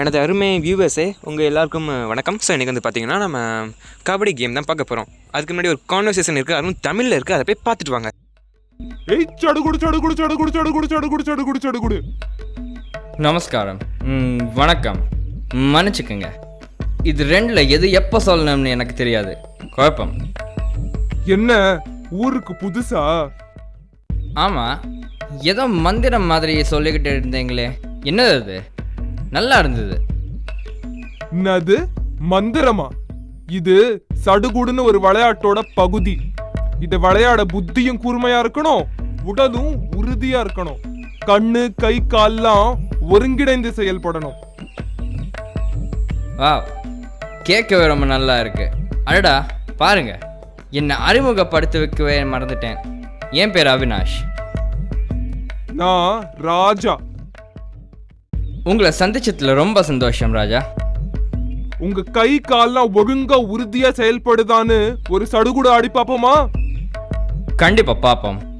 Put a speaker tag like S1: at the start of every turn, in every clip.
S1: எனது அருமை வியூவர்ஸே உங்கள் எல்லாருக்கும் வணக்கம். ஸோ இன்றைக்கி வந்து பார்த்தீங்கன்னா நம்ம கபடி கேம் தான் பார்க்க போகிறோம் அதுக்கு முன்னாடி ஒரு கான்வர்சேஷன் இருக்குது அதுவும் தமிழில் இருக்குது அதை போய் பார்த்துட்டு வாங்க.
S2: நமஸ்காரம். வணக்கம். மன்னிச்சுக்கோங்க. இது ரெண்டில் எது எப்போ சொல்லணும்னு எனக்கு தெரியாது. குழப்பம்.
S3: என்ன? ஊருக்கு புதுசா?
S2: ஆமாம் ஏதோ மந்திரம் மாதிரி சொல்லிக்கிட்டு இருந்தீங்களே. என்னது அது? நல்லா இருந்தது.
S3: என்னது? மந்திரமா? இது சடுகுடுன்னு ஒரு விளையாட்டோட பகுதி. இத விளையாட புத்தியும் கூர்மையா இருக்கணும் உடலும் உறுதியா இருக்கணும். கண்ணு கை கால்லாம் ஒருங்கிணைந்து செயல்படணும்.
S2: வா கேட்கவே ரொம்ப நல்லா இருக்கு. அடடா பாருங்க. என்னை அறிமுகப்படுத்தி வைக்கவே மறந்துட்டேன். என் பேர் அவினாஷ்.
S3: நான் ராஜா.
S2: உங்களை சந்திச்சதுல ரொம்ப சந்தோஷம் ராஜா.
S3: உங்க கை கால்லாம் ஒழுங்கா உறுதியா செயல்படுதான்னு ஒரு சடுகுடு ஆடி பாப்போமா
S2: கண்டிப்பா பார்ப்போம்.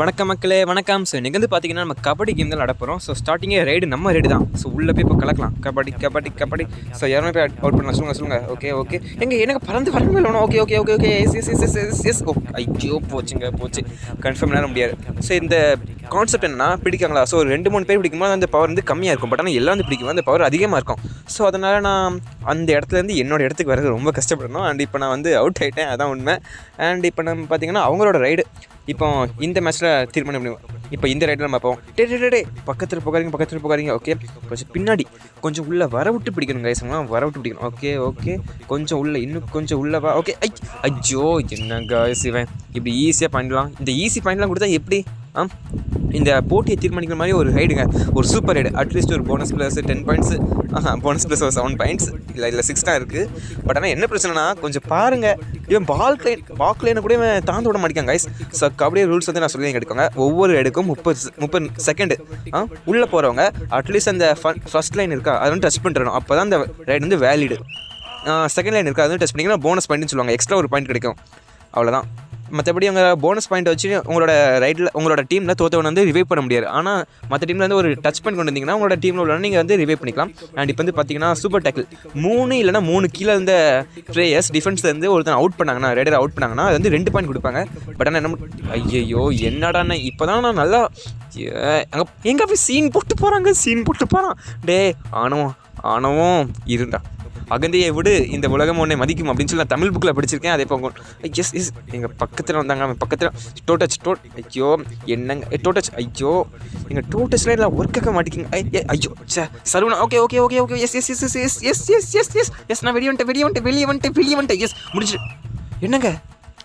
S1: வணக்கம் மக்களே வணக்கம். ஸோ நீங்கள் வந்து பார்த்தீங்கன்னா நம்ம கபடி கேம் தான் நடப்புறோம் ஸோ ஸ்டார்டிங்கே ரைடு நம்ம ரைடு தான். ஸோ உள்ளே போய் இப்போ கலக்கலாம். கபடி கபடி கபடி. ஸோ யாருமே போய் அவுட் பண்ணலாம் சொல்லுங்கள் சொல்லுங்கள் ஓகே ஓகே எங்கே எனக்கு பறந்து வர மேலே okay okay okay okay yes yes yes yes yes yes ஓ ஐயோ போச்சுங்க போச்சு. கன்ஃபார்ம் பண்ண முடியாது. ஸோ இந்த கான்செப்ட் என்னன்னா பிடிக்காங்களா? ஸோ ஒரு ரெண்டு மூணு பேர் பிடிக்கும்போது அந்த பவர் வந்து கம்மியாக இருக்கும். பட் ஆனால் எல்லாம் வந்து பிடிக்கும். அந்த பவர் அதிகமாக இருக்கும். ஸோ அதனால் நான் அந்த இடத்துலேருந்து என்னோட இடத்துக்கு வரது ரொம்ப கஷ்டப்படணும். அண்ட் இப்போ நான் வந்து அவுட் ஆகிட்டேன் அதான் உண்மை. அண்ட் இப்போ நம்ம பார்த்தீங்கன்னா அவங்களோட ரைடு இப்போ இந்த மேட்ச்சில் தீர்மானம் பண்ணுவோம் இப்போ இந்த ரைடில் நம்ம பார்ப்போம். டே டே, டே பக்கத்தில் போகாதீங்க பக்கத்தில் போகாதீங்க. ஓகே கொஞ்சம் பின்னாடி கொஞ்சம் உள்ளே வர விட்டு பிடிக்கணும் கைஸ்லாம் வர விட்டு பிடிக்கணும். ஓகே ஓகே கொஞ்சம் உள்ளே இன்னும் கொஞ்சம் உள்ளே வா. ஓகே ஐ ஐயோ என்ன கைஸ் இவன்? இப்படி ஈஸியாக பண்ணலாம் இந்த ஈஸி பாயிண்ட்லாம் கொடுத்தா எப்படி? இந்த போட்டியை தீர்மானிக்கிற மாதிரி ஒரு ரைடுங்க. ஒரு சூப்பர் ரைடு. அட்லீஸ்ட் ஒரு போனஸ் ப்ளஸ் டென் பாயிண்ட்ஸ் ஆஹா போனஸ் ப்ளஸ் ஒரு செவன் பாயிண்ட்ஸ் இல்லை இல்லை சிக்ஸ் தான் இருக்குது பட் ஆனால் என்ன பிரச்சனைனா கொஞ்சம் பாருங்கள் இவன் பால் லைன் பாக் லைனை கூட இவன் தாழ்ந்து விட மாட்டேங்க கைஸ் ஸோ கபடி ரூல்ஸ் வந்து நான் சொல்லி எடுக்கோங்க. ஒவ்வொரு எடுக்கும் முப்பது முப்பது செகண்டு ஆ உள்ளே போகிறவங்க அட்லீஸ்ட் அந்த ஃபர்ஸ்ட் லைன் இருக்கா அதை வந்து டச் பண்ணிடணும் அப்போ தான் அந்த ரைடு வந்து வேலிடு செகண்ட் லைன் இருக்கா அது வந்து டச் பண்ணிங்கன்னா போனஸ் பாயிண்ட்னு சொல்லுவாங்க. எக்ஸ்ட்ரா ஒரு பாயிண்ட் கிடைக்கும். அவ்வளோதான் மற்றபடி அவங்க போனஸ் பாயிண்ட் வச்சு உங்களோட ரைட்டில் உங்களோட டீமில் தோத்தவன் வந்து ரிவைவ் பண்ண முடியாது. ஆனால் மற்ற டீமில் வந்து ஒரு டச் பாயிண்ட் கொண்டு வந்தீங்கன்னா உங்களோட டீமில் உள்ள நீங்கள் வந்து ரிவைவ் பண்ணிக்கலாம். அண்ட் இப்போ வந்து பார்த்தீங்கன்னா சூப்பர் டேக்கிள் மூணு இல்லைனா மூணு கீழே இருந்த பிளேயர்ஸ் டிஃபென்ஸ்ல ஒருத்தன் அவுட் பண்ணாங்கன்னா ரெடர் அவுட் பண்ணாங்கன்னா அது வந்து ரெண்டு பாயிண்ட் கொடுப்பாங்க. பட் ஆனால் என்ன ஐயோ என்னடா இப்போ தான் நான் நல்லா அங்கே எங்கே போய் சீன் போட்டு போகிறாங்க சீன் போட்டு போகிறான் டே ஆனவம் ஆனவம் இருந்தா அகந்தையை விடு இந்த உலகம் உன்னை மதிக்கும் அப்படின்னு சொல்லி நான் தமிழ் புக்கில் படிச்சிருக்கேன். அதே போங்க எஸ் எஸ் எங்கள் பக்கத்தில் வந்தாங்க அவன் பக்கத்தில் டோட்டச் டோ ஐயோ என்னங்க டோட்டச் ஐயோ. எங்கள் டோட்டச்சில் இல்லை ஒர்க் ஆக ஐ ஏ, ஐயோ சே Saravana okay okay okay okay yes yes yes yes yes yes yes yes yes yes நான் வெளியே வந்துட்டேன் வெளியே வந்துட்டேன் வெளியே வந்துட்டேன். வெளியே வந்துட்டேன் எஸ் முடிச்சு என்னங்க?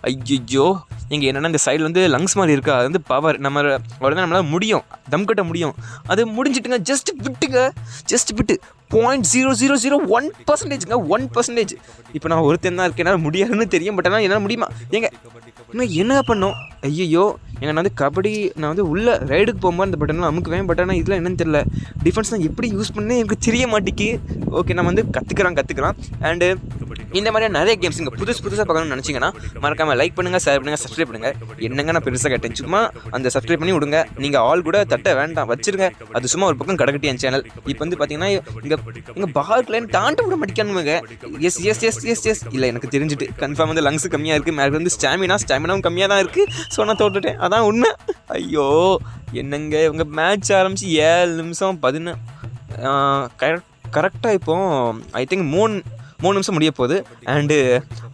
S1: ஐயோ இங்கே என்னென்னா இந்த சைடில் வந்து லங்ஸ் மாதிரி இருக்கா. அது வந்து பவர் நம்ம உடனே நம்மளால் முடியும். தம் கட்ட முடியும். அது முடிஞ்சிட்டுங்க ஜஸ்ட் விட்டுங்க. ஜஸ்ட் விட்டு. Point zero zero zero one பர்சன்டேஜுங்க one percentage இப்போ நான் ஒருத்தன் தான் இருக்கேன். என்னால் முடியாதுன்னு தெரியும். பட் ஆனால் என்னால் முடியுமா? எங்கே இன்னும் என்ன பண்ணோம்? ஐயோ எங்க நான் வந்து கபடி நான் வந்து உள்ளே ரைடுக்கு போகும்போது அந்த பட்டன்லாம் அமுக்குவேன். பட் ஆனால் இதில் என்னன்னு தெரியல. டிஃபென்ஸ் நான் எப்படி யூஸ் பண்ணேன்? எனக்கு தெரிய மாட்டேங்கி ஓகே நம்ம வந்து கற்றுக்குறான் கற்றுக்குறான் அண்டு இந்த மாதிரியான நிறைய கேம்ஸ் இங்கே புதுசு புதுசாக பார்க்கணும்னு நினச்சிங்கன்னா மறக்காமல் லைக் பண்ணுங்கள் ஷேர் பண்ணுங்கள் சப்ஸ்கிரைப் பண்ணுங்கள் என்னங்க நான் பெருசாக கேட்டேன்? சும்மா அந்த சப்ஸ்கிரைப் பண்ணி விடுங்க. நீங்கள் ஆள் கூட தட்ட வேண்டாம். வச்சிருங்க. அது சும்மா ஒரு பக்கம் கடக்கட்டி என் சேனல் இப்போ வந்து பார்த்தீங்கன்னா இங்கே இங்கே பால் தாண்ட விட மாட்டேங்கானுங்க yes yes yes yes yes இல்லை எனக்கு தெரிஞ்சுட்டு. கன்ஃபார்ம் வந்து லங்ஸ் கம்மியாக இருக்குது மேலே வந்து ஸ்டாமினா ஸ்டாமினாவும் கம்மியாக தான் இருக்குது ஸோ நான் தோட்டுட்டேன் அதான் உண்மை. ஐயோ என்னங்க இவங்க மேட்ச் ஆரம்பித்து ஏழு நிமிஷம் பதினொன்று கரெக்ட் கரெக்டாக இப்போ ஐ திங்க் மூணு மூணு நிமிஷம் முடிய போகுது. அண்டு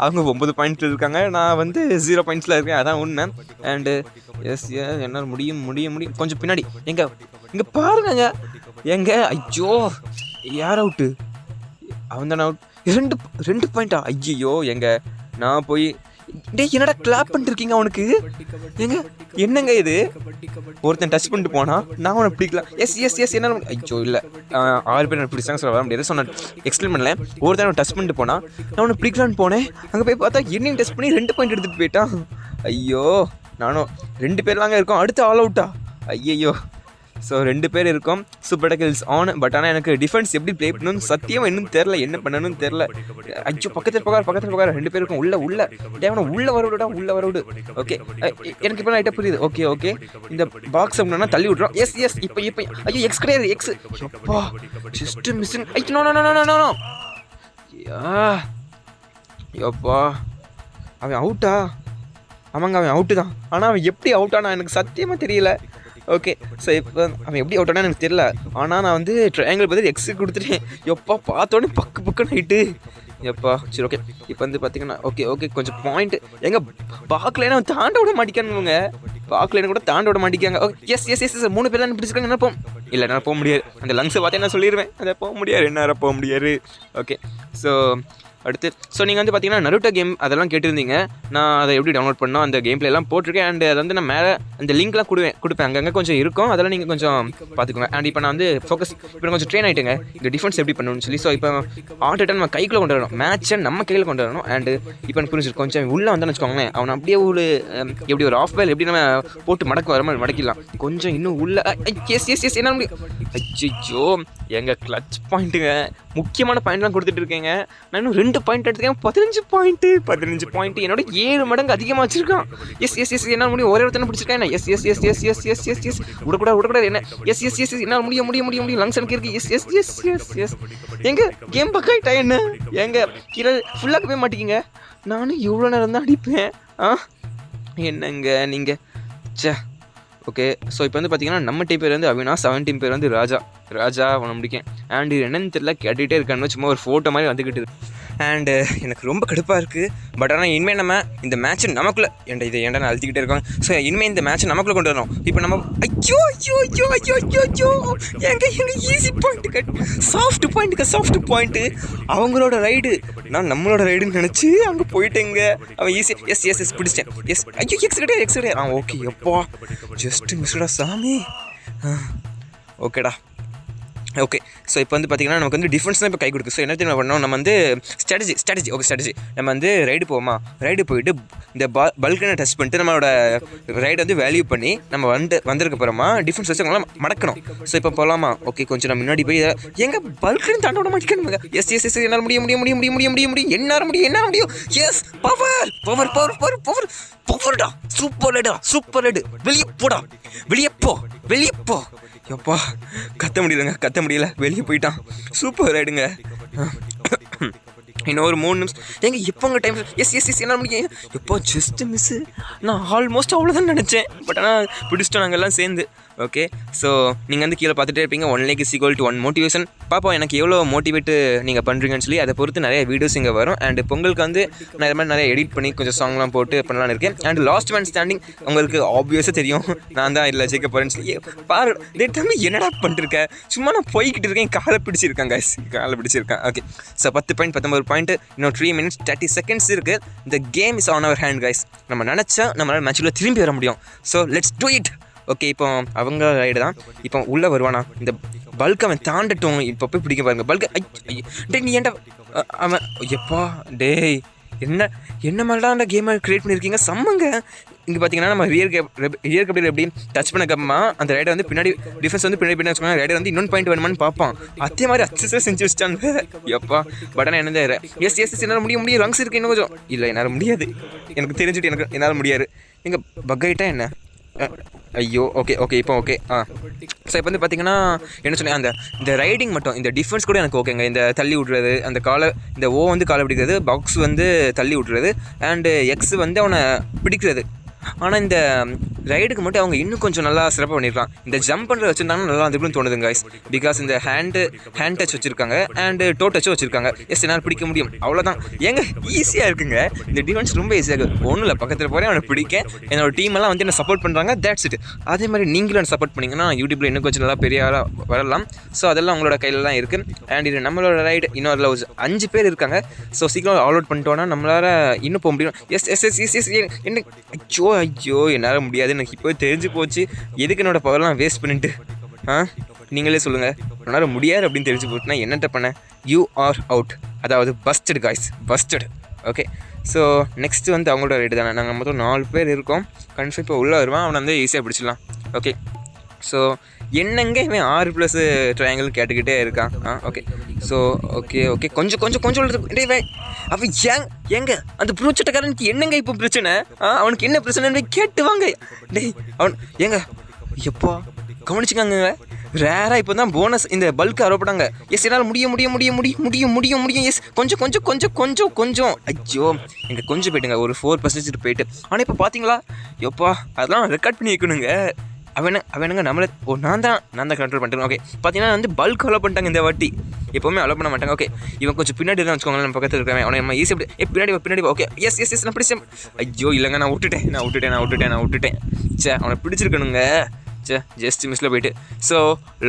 S1: அவங்க ஒம்பது பாயிண்ட்ல இருக்காங்க. நான் வந்து ஜீரோ பாயிண்ட்ஸில் இருக்கேன். அதான் உண்மை. அண்டு எஸ் என்னால் முடியும் முடியும் முடியும். கொஞ்சம் பின்னாடி. எங்க இங்கே பாருங்கங்க. எங்க ஐயோ யார் அவுட்டு அவன் தானே அவுட் ரெண்டு ரெண்டு பாயிண்டா ஐயோ எங்க? நான் போய் டேய் என்னடா கிளாப் பண்ணிட்டு இருக்கீங்க அவனுக்கு? எங்க என்னங்க இது? ஒருத்தன் டச் பண்ணிட்டு போனா நான் அவனை பிடிக்கலாம் எஸ் எஸ் எஸ் என்ன ஐயோ இல்லை. ஆறு பேர் எனக்கு பிடிச்சாங்க சொல்ல வர முடியாது. சொன்னேன் எக்ஸ்பிளைன் பண்ணல. ஒருத்தன் அவனை டச் பண்ணிட்டு போனா நான் அவனை பிடிக்கலான்னு போனேன். அங்கே போய் பார்த்தா என்னையும் டச் பண்ணி ரெண்டு பாயிண்ட் எடுத்துகிட்டு போயிட்டான். ஐயோ நானும் ரெண்டு பேர்லாங்க இருக்கோம். அடுத்து ஆல் அவுட்டா ஐயையோ. ஸோ ரெண்டு பேர் இருக்கோம். சூப்பர் கில்ஸ் ஆன் பட் ஆனால் எனக்கு டிஃபென்ஸ் எப்படி ப்ளே பண்ணணும்னு சத்தியமாக இன்னும் தெரில என்ன பண்ணணும்னு தெரில ஐயோ பக்கத்தில் பக்கம் பக்கத்தில் பக்கம் ரெண்டு பேருக்கும் உள்ள உள்ள. டேவன உள்ள வர உள்ள வரவிடு ஓகே எனக்கு இப்போ லைட்டாக புரியுது. ஓகே ஓகே இந்த பாக்ஸ் அப்படின்னா தள்ளி விட்றோம் எஸ் எஸ் இப்போ இப்போ. ஐயோ எக்ஸ் கிடையாது. எக்ஸ் அப்பா சிஸ்டம் மிஷின் ஐயோ no no no no no yeah. யப்பா அவன் அவுட்டா ஆமாங்க அவன் அவுட்டு தான். ஆனால் அவன் எப்படி அவுட் எனக்கு சத்தியமாக தெரியல. ஓகே ஸோ இப்போ அவன் எப்படி அவுட் எனக்கு தெரியல. ஆனால் நான் வந்து ட்ரையாங்கிள் பார்த்து எக்ஸு கொடுத்துட்டேன். எப்பா பார்த்தோன்னே பக்கு பக்குன்னு நைட்டு எப்பா சரி ஓகே இப்போ வந்து பார்த்தீங்கன்னா ஓகே ஓகே கொஞ்சம் பாயிண்ட் எங்க பாக்கலைன்னா அவன் தாண்ட விட மாட்டேங்கானுங்க பார்க்கலன்னு கூட தாண்ட விட மாட்டேங்காங்க okay yes yes yes yes மூணு பேர் தான் பிடிச்சிருக்காங்க என்ன இல்லை என்னால் போக முடியாது. அந்த லங்ஸை பார்த்து என்ன சொல்லிடுவேன் அதை போக முடியாது. என்னால் போக முடியாது. ஓகே ஸோ அடுத்து ஸோ நீங்கள் வந்து பார்த்தீங்கன்னா நருட்டோ கேம் அதெல்லாம் கேட்டிருந்தீங்க. நான் அதை எப்படி டவுன்லோட் பண்ணோம் அந்த கேம் எல்லாம் போட்டிருக்கேன். அண்ட் அதை வந்து நான் மேலே அந்த லிங்க்லாம் கொடுவேன் கொடுப்பேன். அங்கங்கே கொஞ்சம் இருக்கும். அதெல்லாம் நீங்கள் கொஞ்சம் பார்த்துக்கோங்க அண்ட் இப்போ நான் வந்து ஃபோக்கஸ் இப்போ கொஞ்சம் ட்ரெயின் ஆகிட்டேங்க இந்த டிஃபென்ஸ் எப்படி பண்ணணும்னு சொல்லி ஸோ இப்போ ஆட்டை நம்ம கைக்குள்ளே கொண்டு வரணும். மேட்சை நம்ம கையில் கொண்டு வரணும். அண்டு இப்போ எனக்கு புரிஞ்சிருக்கு கொஞ்சம் உள்ளே வந்தான்னு வச்சுக்கோங்களேன். அவன் அப்படியே ஒரு எப்படி ஒரு ஆஃப் பேல் எப்படி நம்ம போட்டு மடக்க வர மாதிரி மடக்கிடலாம். கொஞ்சம் இன்னும் உள்ள எஸ் எஸ் எஸ் என்ன முடியும். அச்சோ எங்கள் கிளச் பாயிண்ட்டுங்க முக்கியமான பாயிண்ட்லாம் கொடுத்துட்டு இருக்கேங்க. நான் இன்னும் ரெண்டு பாயிண்ட் எடுத்துக்கேன். பதினஞ்சு பாயிண்ட்டு பதினஞ்சு பாயிண்ட் என்னோட ஏழு மடங்கு அதிகமாக வச்சிருக்கான். எஸ் எஸ் எஸ் என்ன முடியும். ஒரே ஒருத்தனை பிடிச்சிருக்கேன். Yes yes yes yes yes yes yes yes விடக்கூடாது விடக்கூடாது. என்ன? எஸ் எஸ் எஸ் எஸ் என்ன முடியும் முடியும் முடியும். முடியும் லங்ஸ் எனக்கு இருக்கு. Yes yes yes yes yes எங்க கேம் பக்காயிட்டா என்ன? எங்க கீழே ஃபுல்லாக போய் மாட்டேங்கிங்க நானும் இவ்வளோ நேரம் தான் அடிப்பேன். ஆ? என்னங்க நீங்கள் ச்சே. ஓகே ஸோ இப்போ வந்து பார்த்தீங்கன்னா நம்ம டீம் பேர் வந்து அவினா செவன் டீம் பேர் வந்து ராஜா. ராஜா அவனை முடிக்கேன் அண்ட் இது என்னன்னு தெரியல கேட்டுகிட்டே இருக்கான்னு சும்மா ஒரு ஃபோட்டோ மாதிரி வந்துக்கிட்டு அண்டு uh, எனக்கு ரொம்ப கடுப்பாக இருக்குது பட் ஆனால் இனிமேல் நம்ம இந்த மேட்ச் நமக்குள்ளே ஏன்டா இதை ஏன்டா நான் அழுத்திக்கிட்டே இருக்கோம்? ஸோ இனிமேல் இந்த மேட்ச்சை நமக்குள்ளே கொண்டு வரணும். இப்போ நம்ம ஐயோ ஐயோ ஐயோ ஐயோ ஐயோ ஐயோ. எங்க எங்க ஈஸி பாயிண்ட்டுக்கு சாஃப்ட் பாயிண்ட்டுக்கு சாஃப்ட் பாயிண்ட்டு அவங்களோட ரைடு நான் நம்மளோட ரைடுன்னு நினச்சி அங்கே போயிட்டேங்க. அவன் ஈஸி எஸ் எஸ் எஸ் பிடிச்சிட்டேன். எஸ் ஐயோ எக்ஸ் கிடையாது எக்ஸ் கிடையாது ஆ ஓகே எப்பா ஜஸ்ட் மிஸ்டா சாமி. ஓகேடா ஓகே ஸோ இப்போ வந்து பார்த்தீங்கன்னா நமக்கு வந்து டிஃபென்ஸ் தான் இப்போ கை கொடுக்கு ஸோ என்ன தெரியுமா பண்ணோம்? நம்ம வந்து ஸ்ட்ராட்டஜி ஸ்ட்ராட்டஜி ஓகே ஸ்ட்ராட்டஜி நம்ம வந்து ரைடு போவோமா? ரைடு போயிட்டு இந்த ப பல்கனை டச் பண்ணிட்டு நம்மளோட ரைடு வந்து வேல்யூ பண்ணி நம்ம வந்து வந்திருக்க போகிறோமா டிஃபென்ஸ் வச்சு அவங்களாம் மடக்கணும். ஸோ இப்போ போகலாமா ஓகே கொஞ்சம் நம்ம முன்னாடி போய் எங்கே பல்கன் தாண்ட விட மாட்டேங்க எஸ் எஸ் எஸ் என்னால் முடியும் முடியும் முடியும் முடியும் முடியும் முடியும். முடியும் என்னால் முடியும்? என்ன முடியும் yes power power power power power பவர்டா super லைடா சூப்பர் லைடு வெளியே போடா. வெளியே போ. வெளியே போ. எப்பா கத்த முடியலங்க கத்த முடியல. வெளியே போயிட்டான். சூப்பர் ரைடுங்க இன்னும் ஒரு மூணு நிமிஷம். ஏங்க எப்போங்க டைம் எஸ் எஸ் எஸ் என்ன முடியும். எப்போ ஜஸ்ட் மிஸ்ஸு நான் ஆல்மோஸ்ட் அவ்வளோதான் நினச்சேன். பட் ஆனால் பிடிச்சிட்டோம் நாங்கள் எல்லாம் சேர்ந்து. ஓகே ஸோ நீங்கள் வந்து கீழே பார்த்துட்டே இருப்பீங்க. One like is equal to one motivation பார்ப்போம் எனக்கு எவ்வளோ மோட்டிவேட்டு நீங்கள் பண்ணுறீங்கன்னு சொல்லி அதை பொறுத்து நிறைய வீடியோஸ் இங்கே வரும். அண்ட் பொங்கலுக்கு வந்து நான் இது மாதிரி நிறைய எடிட் பண்ணி கொஞ்சம் சாங்லாம் போட்டு பண்ணலான்னு இருக்கேன். அண்ட் லாஸ்ட் மேன் ஸ்டாண்டிங் உங்களுக்கு ஆப்வியஸாக தெரியும். நான் தான் இல்லை ஜெயிக்க போகிறேன்னு சொல்லி. பாரு டே தம்பி என்னடா பண்ணிருக்க சும்மா நான் போய்கிட்டு இருக்கேன். காலை பிடிச்சிருக்கேன் கைஸ் காலை பிடிச்சிருக்கேன். ஓகே ஸோ பத்து பாயிண்ட் பத்தொம்பது பாயிண்ட் இன்னும் த்ரீ மினிட்ஸ் தேர்ட்டி செகண்ட்ஸ் இருக்குது இந்த game is on our hand guys நம்ம நினச்சா நம்மளால் மேட்சுக்குள்ளே திரும்பி வர முடியும். So let's do it okay இப்போ அவங்க ரைடு தான். இப்போ உள்ளே வருவானா? இந்த பல்க் அவன் தாண்டட்டும். இப்போ போய் பிடிக்க பாருங்க. பல்க் டே நீ ஏன்டா அவன் எப்பா டேய் என்ன என்ன மாதிரிலாம் அந்த கேமை க்ரியேட் பண்ணியிருக்கீங்க செம்மங்க. இங்கே பார்த்தீங்கன்னா நம்ம ரியர் கேப் ரியர் கபடியில் எப்படி டச் பண்ணக்கப்புறமா அந்த ரைடை வந்து பின்னாடி டிஃபென்ஸ் வந்து பின்னாடி பின்னாடி வச்சுக்கோங்க. ரைடர் வந்து இன்னொன்று பாயிண்ட் வேணுமான்னு பார்ப்பான். அதே மாதிரி அச்சஸாக செஞ்சு வச்சிட்டாங்க எப்பா பட் ஆனால் என்ன எஸ் எஸ் எஸ் என்னால் முடிய முடியும் ரங்ஸ் இருக்கு இன்னும் கொஞ்சம். இல்லை என்னால் முடியாது. எனக்கு தெரிஞ்சுட்டு எனக்கு என்னால் முடியாது. நீங்கள் பக்காயிட்டா என்ன? ஐயோ ஓகே ஓகே இப்போ ஓகே ஆ. ஸோ இப்போ வந்து பார்த்தீங்கன்னா என்ன சொன்னேன் அந்த இந்த ரைடிங் மட்டும் இந்த டிஃபென்ஸ் கூட எனக்கு ஓகேங்க இந்த தள்ளி விட்றது அந்த காலை இந்த ஓ வந்து காலை பிடிக்கிறது பாக்ஸ் வந்து தள்ளி விட்றது அண்டு எக்ஸ் வந்து அவனை பிடிக்கிறது. ஆனால் இந்த ரைடுக்கு மட்டும் அவங்க இன்னும் கொஞ்சம் நல்லா சிறப்பாக பண்ணியிருக்கலாம் இந்த ஜம்ப் பண்ணுறது வச்சுருந்தாங்கன்னா நல்லா அதுக்குன்னு தோணுது கைஸ் பிகாஸ் இந்த ஹேண்டு ஹேண்ட் டச் வச்சுருக்காங்க அண்டு டோ டச்சும் வச்சுருக்காங்க. எஸ் என்னால் பிடிக்க முடியும். அவ்வளோதான் ஏங்க ஈஸியாக இருக்குங்க. இந்த டிஃபென்ஸ் ரொம்ப ஈஸியாக இருக்குது ஒன்றும் இல்லை பக்கத்தில் போகிறேன் அவனை பிடிக்க என்னோட டீம் எல்லாம் வந்து என்ன சப்போர்ட் பண்ணுறாங்க தேட்ஸ் இட் அதே மாதிரி நீங்களும் என்ன சப்போர்ட் பண்ணிங்கன்னா யூடியூப்பில் இன்னும் கொஞ்சம் நல்லா பெரிய ஆளாக வரலாம். ஸோ அதெல்லாம் உங்களோட கையில் தான் இருக்குது அண்ட் இது நம்மளோட ரைடு இன்னொரு அதில் ஒரு அஞ்சு பேர் இருக்காங்க. ஸோ சீக்கிரம் ஆல் அவுட் பண்ணிட்டோன்னா நம்மளால் இன்னும் போக முடியும். Yes yes yes yes yes என்ன? ஐயோ ஐயோ என்னால் முடியாது. எனக்கு இப்போ தெரிஞ்சு போச்சு. எதுக்கு என்னோட பவர்லாம் வேஸ்ட் பண்ணிட்டு? ஆ? நீங்களே சொல்லுங்கள் உன்னால் முடியாது அப்படின்னு தெரிஞ்சு போச்சுன்னா என்னட்ட பண்ண? யூ ஆர் அவுட் அதாவது busted guys busted okay so next வந்து அவங்களோட ரைடு தானே. நாங்கள் மொத்தம் நாலு பேர் இருக்கோம். கன்ஃபார்ம் இப்போ உள்ளே வருவான். அவனை வந்து ஈஸியாக பிடிச்சிடலாம். ஓகே ஸோ என்னங்க இவன் ஆறு ப்ளஸ் ட்ரையாங்கிள் கேட்டுக்கிட்டே இருக்கான். ஆ ஓகே ஸோ ஓகே ஓகே கொஞ்சம் கொஞ்சம் கொஞ்சம் டேய் வே அவன் ஏங் ஏங்க அந்த புரோச்சட்டக்காரனுக்கு என்னங்க இப்போ பிரச்சனை? ஆ அவனுக்கு என்ன பிரச்சனைன்னு கேட்டு வாங்க. டேய் அவன் ஏங்க எப்பா கவனிச்சுக்காங்க. ரேராக இப்போ தான் போனஸ் இந்த பல்க் அரோப்படாங்க எஸ் என்னால் முடிய முடிய முடிய முடிய முடியும் முடிய முடியும். எஸ் கொஞ்சம் கொஞ்சம் கொஞ்சம் கொஞ்சம் கொஞ்சம். ஐயோ எங்கள் கொஞ்சம் போயிட்டுங்க. ஒரு ஃபோர் பர்சன்டேஜ் போயிட்டு. ஆனால் இப்போ பார்த்தீங்களா எப்பா அதெல்லாம் ரெக்கார்ட் பண்ணி வைக்கணுங்க. அவனை அவனுங்க நம்மளை ஓ நான் தான் நான் தான் கண்ட்ரோல் பண்ணிட்டேன். ஓகே பார்த்தீங்கன்னா வந்து பல்க் அலோ பண்ணிட்டாங்க இந்த வாட்டி. எப்போவுமே அலோ பண்ண மாட்டாங்க. ஓகே இவன் கொஞ்சம் பின்னாடி தான் வச்சுக்கோங்களேன் நம்ம பக்கத்தில் இருக்கிறவன் அவனை நம்ம ஈஸி ஏ பின்னாடி பின்னாடி ஓகே எஸ் எஸ் எஸ் நான் பிடிச்சேன். ஐயோ இல்லைங்க நான் விட்டுட்டேன். நான் விட்டுட்டேன் நான் விட்டுட்டேன் நான் விட்டுட்டேன். சே அவனை பிடிச்சிருக்கணுங்க. சே ஜஸ்ட் மிஸ்ல போயிட்டு. ஸோ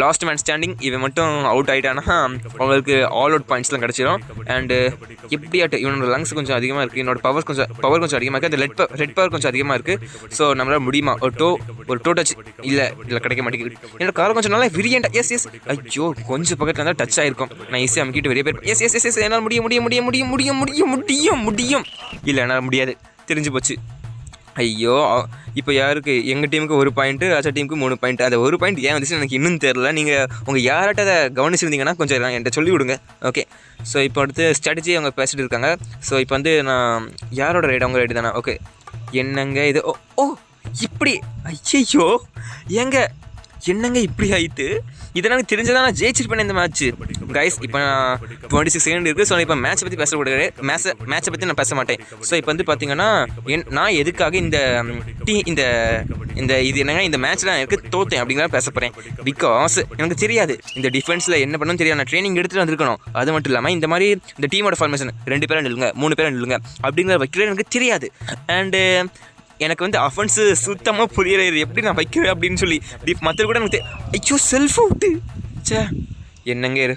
S1: லாஸ்ட் மேன் ஸ்டாண்டிங் இவன் மட்டும் அவுட் ஆகிட்டானா அவங்களுக்கு ஆல் அவுட் பாயிண்ட்ஸ்லாம் கிடச்சிரும். அண்டு எப்படியாட்டு இவனோட லங்ஸ் கொஞ்சம் அதிகமாக இருக்குது என்னோட பவர் கொஞ்சம் பவர் கொஞ்சம் அதிகமாக இருக்குது அந்த லெட் ரெட் பவர் கொஞ்சம் அதிகமாக இருக்குது ஸோ நம்மளால் முடியுமா? ஒரு டோ ஒரு டோ டச் இல்லை இல்லை கிடைக்க மாட்டேங்குது. என்னோட கார் கொஞ்சம் நல்லா விரியண்டா எஸ் எஸ் ஐயோ கொஞ்சம் பக்கத்தில் இருந்தால் டச் ஆயிருக்கும். நான் ஈஸியாக அமுக்கிட்டு வெளியே போயிருப்பேன். எஸ் எஸ் எஸ் எஸ் என்னால் முடியும் முடியும் முடியும் முடியும் முடியும் முடியும் முடியும் முடியும். இல்லை என்னால் முடியாது. தெரிஞ்சு போச்சு. ஐயோ இப்போ யாருக்கு? எங்கள் டீமுக்கு ஒரு பாயிண்ட்டு ராஜா டீமுக்கு மூணு பாயிண்ட் அந்த ஒரு பாயிண்ட் ஏன் வந்துச்சு எனக்கு இன்னும் தெரில நீங்கள் உங்கள் யார்கிட்ட அதை கவனிச்சிருந்தீங்கன்னா கொஞ்சம் என்கிட்ட சொல்லி விடுங்க. ஓகே ஸோ இப்போ அடுத்து ஸ்ட்ராட்டஜி அவங்க பேசிட்டு இருக்காங்க. ஸோ இப்போ வந்து நான் யாரோட ரைடு அவங்க ரைடு தானே? ஓகே என்னங்க இது? ஓ ஓ இப்படி ஐயையோ. ஏங்க என்னங்க இப்படி ஆயிட்டு இதெல்லாம் எனக்கு தெரிஞ்சதான் நான் ஜெயிச்சிருப்பேன் இந்த மேட்ச் கைஸ் இப்போ நான் டுவெண்ட்டி சிக்ஸ் செகண்ட் இருக்குது ஸோ இப்போ மேட்ச்சை பற்றி பேசக்கூடாது மேட்சை மேட்ச்சை பற்றி நான் பேச மாட்டேன். ஸோ இப்போ வந்து பார்த்தீங்கன்னா என் நான் எதுக்காக இந்த டீ இந்த இந்த இது என்னங்க இந்த மேட்ச்சில் எனக்கு தோத்தேன் அப்படிங்கிறத பேச போகிறேன் பிகாஸ் எனக்கு தெரியாது. இந்த டிஃபென்ஸில் என்ன பண்ணணும் தெரியாது. நான் ட்ரைனிங் எடுத்துகிட்டு வந்திருக்கணும். அது மட்டும் இல்லாமல் இந்த மாதிரி இந்த டீமோட ஃபார்மேஷன் ரெண்டு பேரும் நில்லுங்க மூணு பேரும் நில்லுங்க அப்படிங்கிற வைக்கிறது எனக்கு தெரியாது. அண்டு எனக்கு வந்து அஃபென்ஸு சுத்தமாக புரியறது எப்படி நான் வைக்கிறேன் அப்படின்னு சொல்லி மற்ற கூட எனக்கு ஐயோ செல்ஃப் அவுட்டு சே என்னங்க இரு